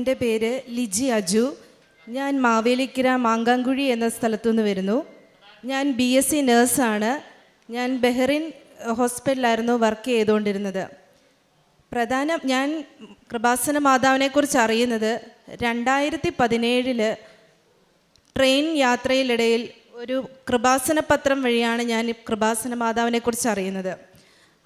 എന്റെ പേര് ലിജി അജു. ഞാൻ മാവേലിക്കര മാങ്കാങ്കുഴി എന്ന സ്ഥലത്തുനിന്ന് വരുന്നു. ഞാൻ ബി എസ് സി നേഴ്സാണ്. ഞാൻ ബെഹ്റിൻ ഹോസ്പിറ്റലിലായിരുന്നു വർക്ക് ചെയ്തുകൊണ്ടിരുന്നത്. പ്രധാന ഞാൻ കൃപാസന മാതാവിനെക്കുറിച്ച് അറിയുന്നത് രണ്ടായിരത്തി പതിനേഴിൽ ട്രെയിൻ യാത്രയിലിടയിൽ ഒരു കൃപാസന പത്രം വഴിയാണ് ഞാൻ കൃപാസന മാതാവിനെക്കുറിച്ച് അറിയുന്നത്.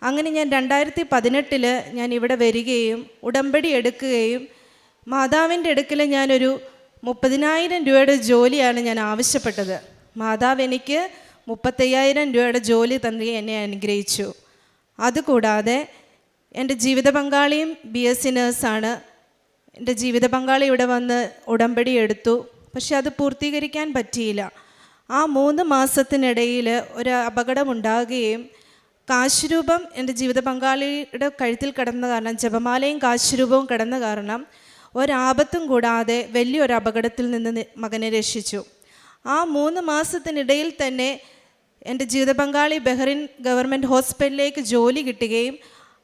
അങ്ങനെ ഞാൻ രണ്ടായിരത്തി പതിനെട്ടിൽ ഞാൻ ഇവിടെ വരികയും ഉടമ്പടി എടുക്കുകയും മാതാവിന്റെ അടുക്കൽ ഞാനൊരു മുപ്പതിനായിരം രൂപയുടെ ജോലിയാണ് ഞാൻ ആവശ്യപ്പെട്ടത്. മാതാവ് എനിക്ക് മുപ്പത്തയ്യായിരം രൂപയുടെ ജോലി തന്നെ എന്നെ അനുഗ്രഹിച്ചു. അതുകൂടാതെ എന്റെ ജീവിത പങ്കാളിയും ബി എസ് സി നേഴ്സാണ്. എന്റെ ജീവിത പങ്കാളി ഇവിടെ വന്ന് ഉടമ്പടി എടുത്തു. പക്ഷെ അത് പൂർത്തീകരിക്കാൻ പറ്റിയില്ല. ആ മൂന്ന് മാസത്തിനിടയിൽ ഒരു അപകടമുണ്ടാകുകയും കാശുരൂപം എന്റെ ജീവിത പങ്കാളിയുടെ കഴുത്തിൽ കിടന്ന കാരണം ജപമാലയും കാശുരൂപവും കിടന്ന കാരണം ഒരാപത്തും കൂടാതെ വലിയൊരു അപകടത്തിൽ നിന്ന് മകനെ രക്ഷിച്ചു. ആ മൂന്ന് മാസത്തിനിടയിൽ തന്നെ എന്റെ ജീവിത പങ്കാളി ബഹ്റിൻ ഗവൺമെന്റ് ഹോസ്പിറ്റലിലേക്ക് ജോലി കിട്ടുകയും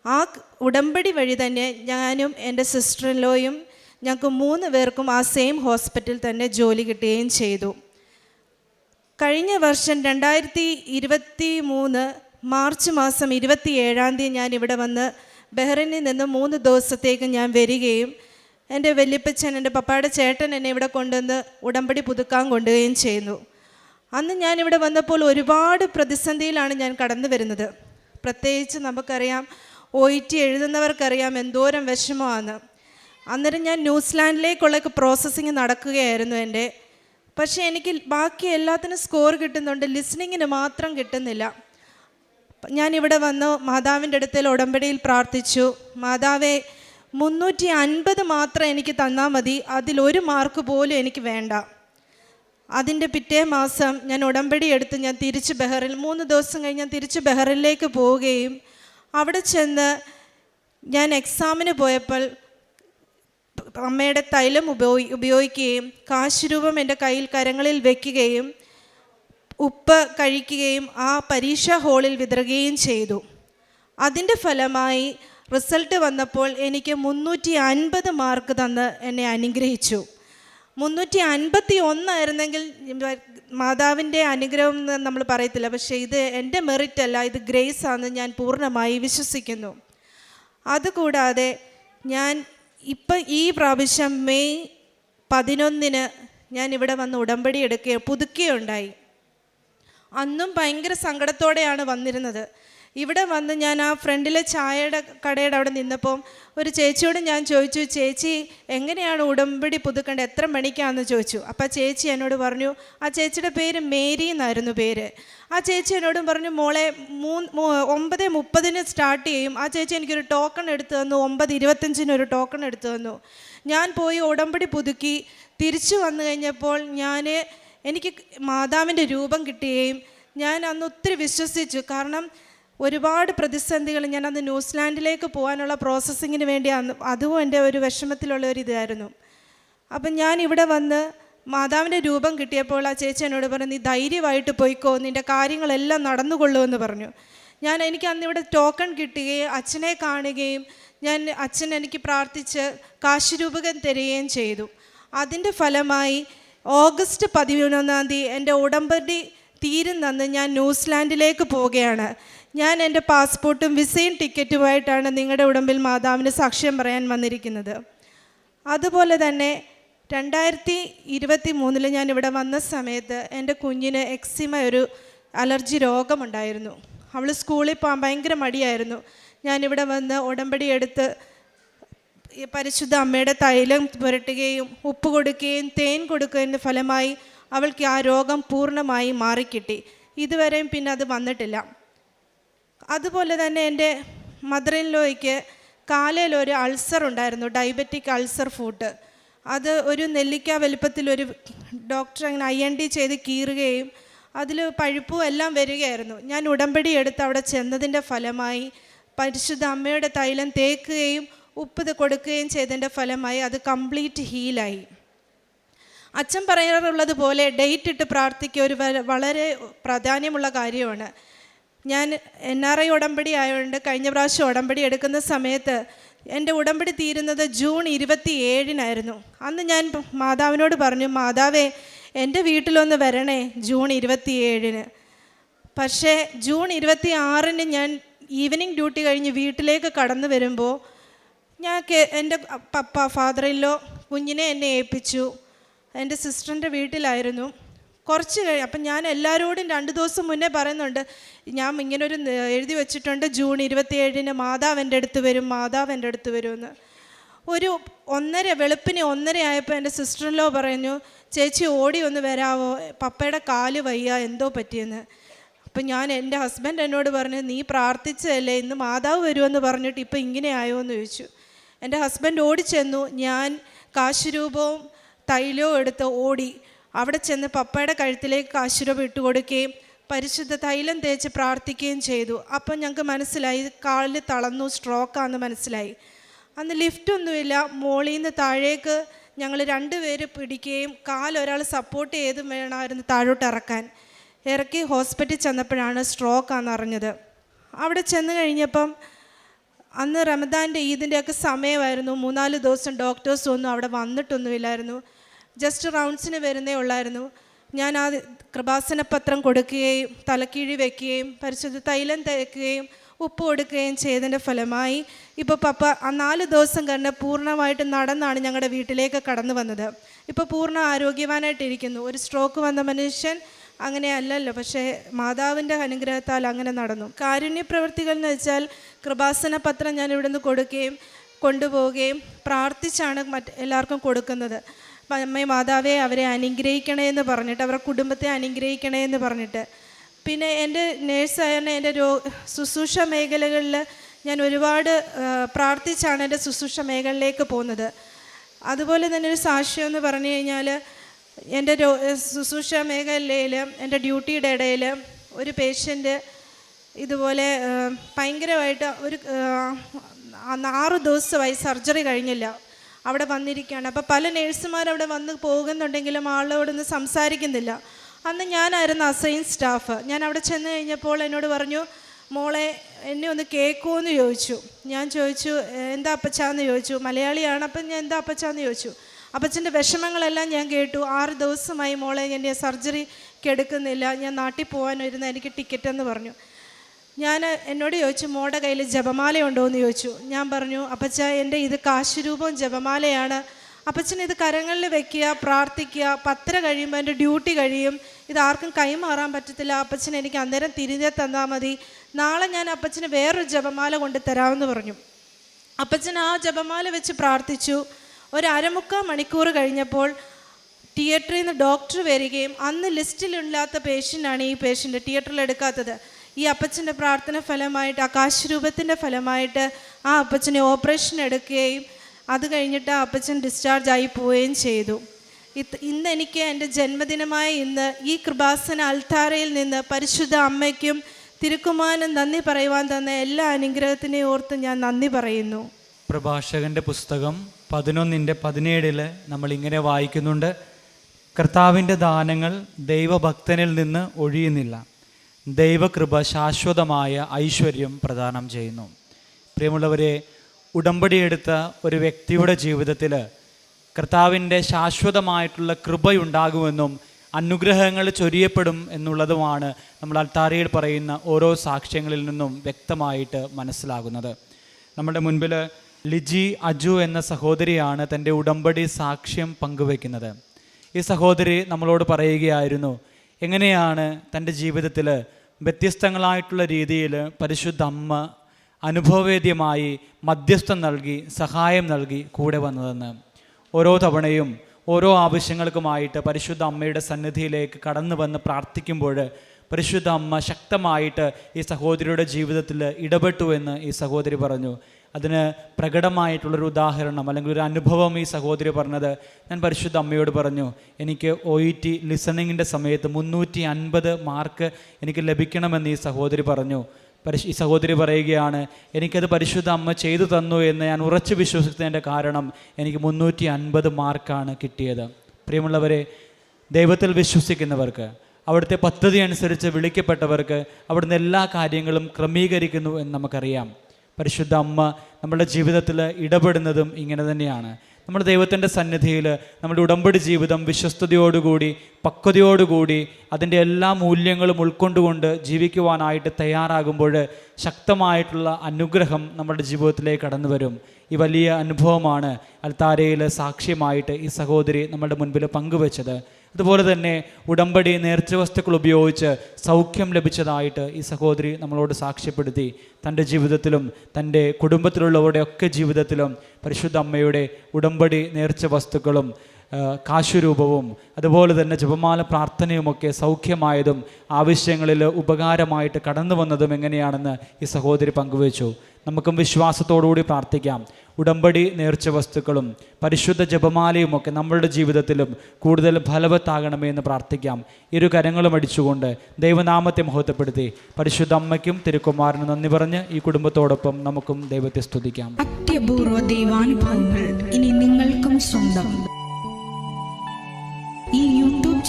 ആ ഉടമ്പടി വഴി തന്നെ ഞാനും എന്റെ സിസ്റ്ററിലോയും ഞങ്ങൾക്ക് മൂന്ന് പേർക്കും ആ സെയിം ഹോസ്പിറ്റലിൽ തന്നെ ജോലി കിട്ടുകയും ചെയ്തു. കഴിഞ്ഞ വർഷം രണ്ടായിരത്തി ഇരുപത്തി മൂന്ന് മാർച്ച് മാസം ഇരുപത്തി ഏഴാം തീയതി ഞാൻ ഇവിടെ വന്ന് ബഹ്റിനിൽ നിന്ന് മൂന്ന് ദിവസത്തേക്ക് ഞാൻ വരികയും എന്റെ വല്യപ്പച്ചൻ എന്റെ പപ്പയുടെ ചേട്ടൻ എന്നെ ഇവിടെ കൊണ്ടുവന്ന് ഉടമ്പടി പുതുക്കാൻ കൊണ്ടുവരികയും ചെയ്യുന്നു. അന്ന് ഞാനിവിടെ വന്നപ്പോൾ ഒരുപാട് പ്രതിസന്ധിയിലാണ് ഞാൻ കടന്നു വരുന്നത്. പ്രത്യേകിച്ച് നമുക്കറിയാം ഒ ഇ ടി എഴുതുന്നവർക്കറിയാം എന്തോരം വിഷമമാണ്. അന്നേരം ഞാൻ ന്യൂസിലാൻഡിലേക്കുള്ള പ്രോസസ്സിങ് നടക്കുകയായിരുന്നു എന്റെ. പക്ഷേ എനിക്ക് ബാക്കി എല്ലാത്തിനും സ്കോർ കിട്ടുന്നുണ്ട് ലിസണിങ്ങിന് മാത്രം കിട്ടുന്നില്ല. ഞാനിവിടെ വന്ന് മാതാവിന്റെ അടുത്തേൽ ഉടമ്പടിയിൽ പ്രാർത്ഥിച്ചു. മാതാവെ മുന്നൂറ്റി അൻപത് മാത്രം എനിക്ക് തന്നാൽ മതി. അതിലൊരു മാർക്ക് പോലും എനിക്ക് വേണ്ട. അതിന്റെ പിറ്റേ മാസം ഞാൻ ഉടമ്പടി എടുത്ത് ഞാൻ തിരിച്ച് ബഹറിൽ മൂന്ന് ദിവസം കഴിഞ്ഞ് ഞാൻ തിരിച്ച് ബഹറിലേക്ക് പോവുകയും അവിടെ ചെന്ന് ഞാൻ എക്സാമിന് പോയപ്പോൾ അമ്മയുടെ തൈലം ഉപയോഗി ഉപയോഗിക്കുകയും കാശ് രൂപം എന്റെ കയ്യിൽ കരങ്ങളിൽ വെക്കുകയും ഉപ്പ് കഴിക്കുകയും ആ പരീക്ഷാ ഹാളിൽ വിതറുകയും ചെയ്തു. അതിന്റെ ഫലമായി റിസൾട്ട് വന്നപ്പോൾ എനിക്ക് മുന്നൂറ്റി അൻപത് മാർക്ക് തന്ന് എന്നെ അനുഗ്രഹിച്ചു. മുന്നൂറ്റി അൻപത്തി ഒന്നായിരുന്നെങ്കിൽ മാതാവിന്റെ അനുഗ്രഹം എന്ന് നമ്മൾ പറയത്തില്ല. പക്ഷേ ഇത് എന്റെ മെറിറ്റ് അല്ല ഇത് ഗ്രേസ് ആണെന്ന് ഞാൻ പൂർണമായി വിശ്വസിക്കുന്നു. അതുകൂടാതെ ഞാൻ ഇപ്പം ഈ പ്രാവശ്യം മെയ് പതിനൊന്നിന് ഞാൻ ഇവിടെ വന്ന് ഉടമ്പടി എടുക്കുക പുതുക്കുകയുണ്ടായി അന്നും ഭയങ്കര സങ്കടത്തോടെയാണ് വന്നിരുന്നത്. ഇവിടെ വന്ന് ഞാൻ ആ ഫ്രണ്ടിലെ ചായയുടെ കടയുടെ അവിടെ നിന്നപ്പോൾ ഒരു ചേച്ചിയോട് ഞാൻ ചോദിച്ചു ചേച്ചി എങ്ങനെയാണ് ഉടമ്പടി പുതുക്കേണ്ടത്? എത്ര മണിക്കാണെന്ന് ചോദിച്ചു. അപ്പം ആ ചേച്ചി എന്നോട് പറഞ്ഞു ആ ചേച്ചിയുടെ പേര് മേരി എന്നായിരുന്നു പേര്. ആ ചേച്ചി എന്നോടും പറഞ്ഞു മോളെ മൂന്ന് ഒമ്പത് മുപ്പതിന് സ്റ്റാർട്ട് ചെയ്യും. ആ ചേച്ചി എനിക്കൊരു ടോക്കൺ എടുത്തു തന്നു ഒമ്പത് ഇരുപത്തഞ്ചിന് ഒരു ടോക്കൺ എടുത്തു തന്നു. ഞാൻ പോയി ഉടമ്പടി പുതുക്കി തിരിച്ചു വന്നു കഴിഞ്ഞപ്പോൾ ഞാൻ എനിക്ക് മാതാവിന്റെ രൂപം കിട്ടുകയും ഞാൻ അന്ന് ഒത്തിരി വിശ്വസിച്ചു. കാരണം ഒരുപാട് പ്രതിസന്ധികൾ ഞാൻ അന്ന് ന്യൂസിലാൻഡിലേക്ക് പോകാനുള്ള പ്രോസസ്സിങ്ങിന് വേണ്ടി അന്ന് അതും എന്റെ ഒരു വിഷമത്തിലുള്ള ഒരു ഇതായിരുന്നു. അപ്പം ഞാൻ ഇവിടെ വന്ന് മാതാവിന്റെ രൂപം കിട്ടിയപ്പോൾ ആ ചേച്ചി എന്നോട് പറഞ്ഞു നീ ധൈര്യമായിട്ട് പോയിക്കോ നിന്റെ കാര്യങ്ങളെല്ലാം നടന്നുകൊള്ളുമെന്ന് പറഞ്ഞു. ഞാൻ എനിക്ക് അന്ന് ഇവിടെ ടോക്കൺ കിട്ടുകയും അച്ഛനെ കാണുകയും ഞാൻ അച്ഛൻ എനിക്ക് പ്രാർത്ഥിച്ച് കാശുരൂപകൻ തരികയും ചെയ്തു. അതിന്റെ ഫലമായി ഓഗസ്റ്റ് പതിനൊന്നാം തീയതി എന്റെ ഉടമ്പടി തീരുന്നന്ന് ഞാൻ ന്യൂസിലാൻഡിലേക്ക് പോവുകയാണ്. ഞാൻ എന്റെ പാസ്പോർട്ടും വിസയും ടിക്കറ്റുമായിട്ടാണ് നിങ്ങളുടെ ഉടമ്പിൽ മാതാവിന് സാക്ഷ്യം പറയാൻ വന്നിരിക്കുന്നത്. അതുപോലെ തന്നെ രണ്ടായിരത്തി ഇരുപത്തി മൂന്നിൽ ഞാൻ ഇവിടെ വന്ന സമയത്ത് എന്റെ കുഞ്ഞിന് എക്സിമ ഒരു അലർജി രോഗമുണ്ടായിരുന്നു. അവൾ സ്കൂളിൽ പോകാൻ ഭയങ്കര മടിയായിരുന്നു. ഞാനിവിടെ വന്ന് ഉടമ്പടി എടുത്ത് പരിശുദ്ധ അമ്മയുടെ തൈലം പുരട്ടുകയും ഉപ്പ് കൊടുക്കുകയും തേൻ കൊടുക്കുന്നതിന്റെ ഫലമായി അവൾക്ക് ആ രോഗം പൂർണമായി മാറിക്കിട്ടി. ഇതുവരെയും പിന്നെ അത് വന്നിട്ടില്ല. അതുപോലെ തന്നെ എന്റെ മദറിൻലോയ്ക്ക് കാലയിൽ ഒരു അൾസർ ഉണ്ടായിരുന്നു ഡയബറ്റിക് അൾസർ ഫുഡ് അത് ഒരു നെല്ലിക്ക വലുപ്പത്തിൽ ഒരു ഡോക്ടർ അങ്ങനെ ഐ എൻ ഡി ചെയ്ത് കീറുകയും അതിൽ പഴുപ്പും എല്ലാം വരികയായിരുന്നു. ഞാൻ ഉടമ്പടി എടുത്ത് അവിടെ ചെന്നതിന്റെ ഫലമായി പരിശുദ്ധ അമ്മയുടെ തൈലം തേക്കുകയും ഉപ്പ് കൊടുക്കുകയും ചെയ്തതിന്റെ ഫലമായി അത് കംപ്ലീറ്റ് ഹീലായി അച്ഛൻ പറയാറുള്ളത് പോലെ ഡേറ്റ് ഇട്ട് പ്രാർത്ഥിക്കുക ഒരു വളരെ പ്രാധാന്യമുള്ള കാര്യമാണ്. ഞാൻ എൻ ആർ ഐ ഉടമ്പടി ആയതുകൊണ്ട് കഴിഞ്ഞ പ്രാവശ്യം ഉടമ്പടി എടുക്കുന്ന സമയത്ത് എന്റെ ഉടമ്പടി തീരുന്നത് ജൂൺ ഇരുപത്തി ഏഴിനായിരുന്നു അന്ന് ഞാൻ മാതാവിനോട് പറഞ്ഞു മാതാവേ എന്റെ വീട്ടിലൊന്ന് വരണേ ജൂൺ ഇരുപത്തി ഏഴിന് പക്ഷേ ജൂൺ ഇരുപത്തി ആറിന് ഞാൻ ഈവനിങ് ഡ്യൂട്ടി കഴിഞ്ഞ് വീട്ടിലേക്ക് കടന്നു വരുമ്പോൾ ഞാൻ എന്റെ പപ്പ ഫാദറിലോ കുഞ്ഞിനെ എന്നെ ഏൽപ്പിച്ചു. എന്റെ സിസ്റ്ററിന്റെ വീട്ടിലായിരുന്നു. കുറച്ച് കഴിഞ്ഞ് അപ്പം ഞാൻ എല്ലാവരോടും രണ്ട് ദിവസം മുന്നേ പറയുന്നുണ്ട് ഞാൻ ഇങ്ങനെ ഒരു എഴുതി വെച്ചിട്ടുണ്ട് ജൂൺ ഇരുപത്തിയേഴിന് മാതാവ് എന്റെ അടുത്ത് വരും മാതാവ് എന്റെ അടുത്ത് വരുമെന്ന് ഒരു ഒന്നര വെളുപ്പിന് ഒന്നര ആയപ്പോൾ എന്റെ സിസ്റ്ററിലോ പറഞ്ഞു ചേച്ചി ഓടി ഒന്ന് വരാവോ? പപ്പയുടെ കാൽ വയ്യ എന്തോ പറ്റിയെന്ന്. അപ്പം ഞാൻ എന്റെ ഹസ്ബൻഡ് എന്നോട് പറഞ്ഞു നീ പ്രാർത്ഥിച്ചതല്ലേ ഇന്ന് മാതാവ് വരുമെന്ന് പറഞ്ഞിട്ട് ഇപ്പം ഇങ്ങനെ ആയോ എന്ന് ചോദിച്ചു. എന്റെ ഹസ്ബൻഡ് ഓടിച്ചെന്നു ഞാൻ കാശുരൂപവും തൈലവും എടുത്ത് ഓടി അവിടെ ചെന്ന് പപ്പയുടെ കഴുത്തിലേക്ക് കാശുരൂപം ഇട്ട് കൊടുക്കുകയും പരിശുദ്ധ തൈലം തേച്ച് പ്രാർത്ഥിക്കുകയും ചെയ്തു. അപ്പം ഞങ്ങൾക്ക് മനസ്സിലായി കാലിൽ തളർന്നു സ്ട്രോക്കാന്ന് മനസ്സിലായി. അന്ന് ലിഫ്റ്റൊന്നുമില്ല മോളിൽ നിന്ന് താഴേക്ക് ഞങ്ങൾ രണ്ടുപേര് പിടിക്കുകയും കാലൊരാൾ സപ്പോർട്ട് ചെയ്തും വേണമായിരുന്നു താഴോട്ട് ഇറക്കാൻ. ഇറക്കി ഹോസ്പിറ്റലിൽ ചെന്നപ്പോഴാണ് സ്ട്രോക്കാന്ന് അറിഞ്ഞത്. അവിടെ ചെന്ന് കഴിഞ്ഞപ്പം അന്ന് റമദാന്റെ ഈദിന്റെയൊക്കെ സമയമായിരുന്നു. മൂന്നാൽ ദിവസം ഡോക്ടേഴ്സ് ഒന്നും അവിടെ വന്നിട്ടൊന്നുമില്ലായിരുന്നു. ജസ്റ്റ് റൗണ്ട്സിന് വരുന്നേ ഉള്ളായിരുന്നു. ഞാൻ ആ കൃപാസന പത്രം കൊടുക്കുകയും തലക്കീഴി വെക്കുകയും പരിശുദ്ധ തൈലം തേക്കുകയും ഉപ്പ് കൊടുക്കുകയും ചെയ്തതിന്റെ ഫലമായി ഇപ്പോൾ പപ്പ ആ നാല് ദിവസം കണ്ട് പൂർണമായിട്ട് നടന്നാണ് ഞങ്ങളുടെ വീട്ടിലേക്ക് കടന്നു വന്നത്. ഇപ്പോൾ പൂർണ ആരോഗ്യവാനായിട്ടിരിക്കുന്നു. ഒരു സ്ട്രോക്ക് വന്ന മനുഷ്യൻ അങ്ങനെ അല്ലല്ലോ പക്ഷേ മാതാവിന്റെ അനുഗ്രഹത്താൽ അങ്ങനെ നടന്നു. കാരുണ്യ പ്രവൃത്തികൾ എന്ന് വെച്ചാൽ കൃപാസന പത്രം ഞാൻ ഇവിടുന്ന് കൊടുക്കുകയും കൊണ്ടുപോവുകയും പ്രാർത്ഥിച്ചാണ് മറ്റ് എല്ലാവർക്കും കൊടുക്കുന്നത്. അമ്മേ മാതാവേ അവരെ അനുഗ്രഹിക്കണേ എന്ന് പറഞ്ഞിട്ട് അവരുടെ കുടുംബത്തെ അനുഗ്രഹിക്കണേ എന്ന് പറഞ്ഞിട്ട്. പിന്നെ എന്റെ നേഴ്സായിരുന്ന എന്റെ രോ ശുശ്രൂഷ മേഖലകളിൽ ഞാൻ ഒരുപാട് പ്രാർത്ഥിച്ചാണ് എന്റെ ശുശ്രൂഷ മേഖലയിലേക്ക് പോകുന്നത്. അതുപോലെ തന്നെ ഒരു സാക്ഷ്യം എന്ന് പറഞ്ഞു കഴിഞ്ഞാൽ എന്റെ രോ ശുശ്രൂഷ മേഖലയിൽ എന്റെ ഡ്യൂട്ടിയുടെ ഇടയിൽ ഒരു പേഷ്യന്റ് ഇതുപോലെ ഭയങ്കരമായിട്ട് ഒരു ആറ് ദിവസമായി സർജറി കഴിഞ്ഞില്ല. അവിടെ വന്നിരിക്കുകയാണ്. അപ്പോൾ പല നേഴ്സുമാർ അവിടെ വന്ന് പോകുന്നുണ്ടെങ്കിലും ആളോടൊന്നും സംസാരിക്കുന്നില്ല. അന്ന് ഞാനായിരുന്നു അസൈൻ സ്റ്റാഫ്. ഞാൻ അവിടെ ചെന്ന് കഴിഞ്ഞപ്പോൾ എന്നോട് പറഞ്ഞു മോളെ എന്നെ ഒന്ന് കേൾക്കുമോ എന്ന് ചോദിച്ചു. ഞാൻ ചോദിച്ചു എന്താ അപ്പച്ചാന്ന് ചോദിച്ചു. മലയാളിയാണ് അപ്പം ഞാൻ എന്താ അപ്പച്ചാന്ന് ചോദിച്ചു. അപ്പച്ചന്റെ വിഷമങ്ങളെല്ലാം ഞാൻ കേട്ടു. ആറ് ദിവസമായി മോളെ എന്റെ സർജറിക്ക് എടുക്കുന്നില്ല ഞാൻ നാട്ടിൽ പോകാൻ പോകാനിരുന്ന എനിക്ക് ടിക്കറ്റ് എന്ന് പറഞ്ഞു. ഞാൻ എന്നോട് ചോദിച്ചു മോടെ കയ്യിൽ ജപമാലയുണ്ടോ എന്ന് ചോദിച്ചു. ഞാൻ പറഞ്ഞു അപ്പച്ച എന്റെ ഇത് കാശുരൂപം ജപമാലയാണ്. അപ്പച്ചൻ ഇത് കരങ്ങളിൽ വെക്കുക പ്രാർത്ഥിക്കുക പത്തര കഴിയുമ്പോൾ എന്റെ ഡ്യൂട്ടി കഴിയും. ഇത് ആർക്കും കൈമാറാൻ പറ്റത്തില്ല. അപ്പച്ചൻ എനിക്ക് അന്നേരം തിരികെ തന്നാൽ മതി. നാളെ ഞാൻ അപ്പച്ചന് വേറൊരു ജപമാല കൊണ്ട് തരാമെന്ന് പറഞ്ഞു. അപ്പച്ചൻ ആ ജപമാല വെച്ച് പ്രാർത്ഥിച്ചു. ഒരു അരമുക്കാൽ മണിക്കൂർ കഴിഞ്ഞപ്പോൾ തിയേറ്ററിൽ നിന്ന് ഡോക്ടർ വരികയും അന്ന് ലിസ്റ്റിലില്ലാത്ത പേഷ്യന്റാണ് ഈ പേഷ്യന്റ് തിയേറ്ററിൽ എടുക്കാത്തത്. ഈ അപ്പച്ചന്റെ പ്രാർത്ഥന ഫലമായിട്ട് ആകാശരൂപത്തിന്റെ ഫലമായിട്ട് ആ അപ്പച്ചനെ ഓപ്പറേഷൻ എടുക്കുകയും അത് കഴിഞ്ഞിട്ട് ആ അപ്പച്ചൻ ഡിസ്ചാർജ് ആയി പോവുകയും ചെയ്തു. ഇന്ന് എനിക്ക് എന്റെ ജന്മദിനമായ ഇന്ന് ഈ കൃപാസന അൽത്താരയിൽ നിന്ന് പരിശുദ്ധ അമ്മയ്ക്കും തിരുക്കുമാനും നന്ദി പറയുവാൻ തന്ന എല്ലാ അനുഗ്രഹത്തിനെയും ഓർത്ത് ഞാൻ നന്ദി പറയുന്നു. പ്രഭാഷകന്റെ പുസ്തകം പതിനൊന്നിന്റെ പതിനേഴിൽ നമ്മൾ ഇങ്ങനെ വായിക്കുന്നുണ്ട്. കർത്താവിന്റെ ദാനങ്ങൾ ദൈവഭക്തനിൽ നിന്ന് ഒഴിയുന്നില്ല. ദൈവകൃപ ശാശ്വതമായ ഐശ്വര്യം പ്രദാനം ചെയ്യുന്നു. പ്രിയമുള്ളവരെ ഉടമ്പടിയെടുത്ത ഒരു വ്യക്തിയുടെ ജീവിതത്തിൽ കർത്താവിന്റെ ശാശ്വതമായിട്ടുള്ള കൃപയുണ്ടാകുമെന്നും അനുഗ്രഹങ്ങൾ ചൊരിയപ്പെടും എന്നുള്ളതുമാണ് നമ്മൾ അൽത്താരയിൽ പറയുന്ന ഓരോ സാക്ഷ്യങ്ങളിൽ നിന്നും വ്യക്തമായിട്ട് മനസ്സിലാകുന്നത്. നമ്മുടെ മുൻപിൽ ലിജി അജു എന്ന സഹോദരിയാണ് തന്റെ ഉടമ്പടി സാക്ഷ്യം പങ്കുവെക്കുന്നത് ഈ സഹോദരി നമ്മളോട് പറയുകയായിരുന്നു എങ്ങനെയാണ് തന്റെ ജീവിതത്തിൽ വ്യത്യസ്തങ്ങളായിട്ടുള്ള രീതിയിൽ പരിശുദ്ധ അമ്മ അനുഭവവേദ്യമായി മധ്യസ്ഥം നൽകി സഹായം നൽകി കൂടെ വന്നതെന്ന്? ഓരോ തവണയും ഓരോ ആവശ്യങ്ങൾക്കുമായിട്ട് പരിശുദ്ധ അമ്മയുടെ സന്നിധിയിലേക്ക് കടന്നു വന്ന് പ്രാർത്ഥിക്കുമ്പോൾ പരിശുദ്ധ അമ്മ ശക്തമായിട്ട് ഈ സഹോദരിയുടെ ജീവിതത്തിൽ ഇടപെട്ടു എന്ന് ഈ സഹോദരി പറഞ്ഞു. അതിന് പ്രകടമായിട്ടുള്ളൊരു ഉദാഹരണം അല്ലെങ്കിൽ ഒരു അനുഭവം ഈ സഹോദരി പറഞ്ഞത് ഞാൻ പരിശുദ്ധ അമ്മയോട് പറഞ്ഞു എനിക്ക് ഒ ഇ ടി ലിസണിങ്ങിന്റെ സമയത്ത് മുന്നൂറ്റി അൻപത് മാർക്ക് എനിക്ക് ലഭിക്കണമെന്ന് ഈ സഹോദരി പറഞ്ഞു. പരിശു ഈ സഹോദരി പറയുകയാണ് എനിക്കത് പരിശുദ്ധ അമ്മ ചെയ്തു തന്നു എന്ന് ഞാൻ ഉറച്ചു വിശ്വസിക്കുന്നതിന്റെ കാരണം എനിക്ക് മുന്നൂറ്റി അൻപത് മാർക്കാണ് കിട്ടിയത്. പ്രിയമുള്ളവരെ ദൈവത്തിൽ വിശ്വസിക്കുന്നവർക്ക് അവിടുത്തെ പദ്ധതി അനുസരിച്ച് വിളിക്കപ്പെട്ടവർക്ക് അവിടുന്ന് എല്ലാ കാര്യങ്ങളും ക്രമീകരിക്കുന്നു എന്ന് നമുക്കറിയാം. പരിശുദ്ധ അമ്മ നമ്മുടെ ജീവിതത്തിൽ ഇടപെടുന്നതും ഇങ്ങനെ തന്നെയാണ്. നമ്മൾ ദൈവത്തിന്റെ സന്നിധിയിൽ നമ്മുടെ ഉടമ്പടി ജീവിതം വിശ്വസ്തയോടുകൂടി പക്വതയോടുകൂടി അതിന്റെ എല്ലാ മൂല്യങ്ങളും ഉൾക്കൊണ്ടുകൊണ്ട് ജീവിക്കുവാനായിട്ട് തയ്യാറാകുമ്പോൾ ശക്തമായിട്ടുള്ള അനുഗ്രഹം നമ്മുടെ ജീവിതത്തിലേക്ക് കടന്നു വരും. ഈ വലിയ അനുഭവമാണ് അൽത്താരയിൽ സാക്ഷ്യമായിട്ട് ഈ സഹോദരി നമ്മുടെ മുൻപിൽ പങ്കുവച്ചത്. അതുപോലെ തന്നെ ഉടമ്പടി നേർച്ച വസ്തുക്കൾ ഉപയോഗിച്ച് സൗഖ്യം ലഭിച്ചതായിട്ട് ഈ സഹോദരി നമ്മളോട് സാക്ഷ്യപ്പെടുത്തി. തന്റെ ജീവിതത്തിലും തന്റെ കുടുംബത്തിലുള്ളവരുടെ ഒക്കെ ജീവിതത്തിലും പരിശുദ്ധ അമ്മയുടെ ഉടമ്പടി നേർച്ച വസ്തുക്കളും കാശുരൂപവും അതുപോലെ തന്നെ ജപമാല പ്രാർത്ഥനയുമൊക്കെ സൗഖ്യമായതും ആവശ്യങ്ങളിൽ ഉപകാരമായിട്ട് കടന്നു വന്നതും എങ്ങനെയാണെന്ന് ഈ സഹോദരി പങ്കുവച്ചു. നമുക്കും വിശ്വാസത്തോടുകൂടി പ്രാർത്ഥിക്കാം. ഉടമ്പടി നേർച്ച വസ്തുക്കളും പരിശുദ്ധ ജപമാലയുമൊക്കെ നമ്മളുടെ ജീവിതത്തിലും കൂടുതൽ ഫലവത്താകണമേ എന്ന് പ്രാർത്ഥിക്കാം. ഇരു കരങ്ങളും അടിച്ചുകൊണ്ട് ദൈവനാമത്തെ മഹത്വപ്പെടുത്തി പരിശുദ്ധ അമ്മയ്ക്കും തിരുക്കുമാരനും നന്ദി പറഞ്ഞ് ഈ കുടുംബത്തോടൊപ്പം നമുക്കും ദൈവത്തെ സ്തുതിക്കാം. അത്യപൂർവ ദൈവാനുഭവങ്ങൾ ഇനി നിങ്ങൾക്കും സ്വന്തം.